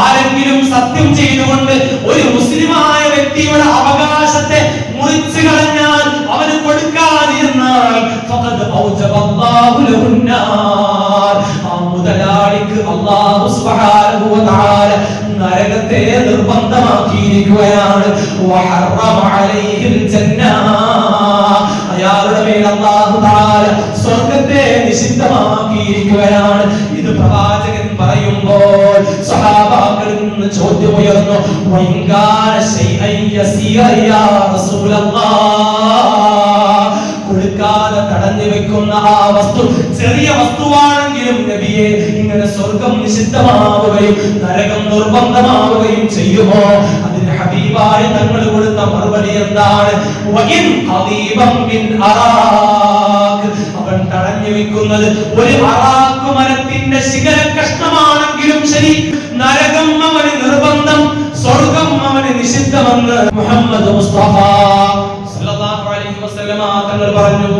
ആരെങ്കിലും സത്യം ചെയ്തുകൊണ്ട് ഒരു മുസ്ലിമായ വ്യക്തിയുടെ അവകാശത്തെ മുറിച്ചു കളഞ്ഞാൽ അവന് കൊടുക്കാതിരുന്നാൽ മുതലാളിക്ക് വ നരകത്തെ നിർബന്ധമാക്കിയിരിക്കുകയാണ്. അയാളുടെ മേൽ അല്ലാഹു തആല സ്വർഗത്തെ നിഷിദ്ധമാക്കിയിരിക്കുകയാണ് ഇത് പ്രവാചകൻ പറയുമ്പോൾ സഹാബാക്കളിൽ നിന്ന് ചോദ്യം ഉയർന്നു കൊടുക്കാതെ തടഞ്ഞു വെക്കുന്ന ആ വസ്തു ചെറിയ വസ്തുവാണെങ്കിലും നബിയെ ഇങ്ങനെ സ്വർഗം നിഷിദ്ധമാവുകയും നരകം നിർബന്ധമാവുകയും ചെയ്യുമോ? അതിന് ഹബീബായി തങ്ങൾ കൊടുത്ത മറുപടി എന്താണ്? തടഞ്ഞു ഒരു അറാഖ് മരത്തിന്റെ ശിഖര കഷ്ണമാണെങ്കിലും ശരി. നരകം അവന് നിർബന്ധം സ്വർഗം അവന് നിഷിദ്ധമെന്ന് മുഹമ്മദ് മുസ്തഫ തങ്ങൾ പറഞ്ഞു.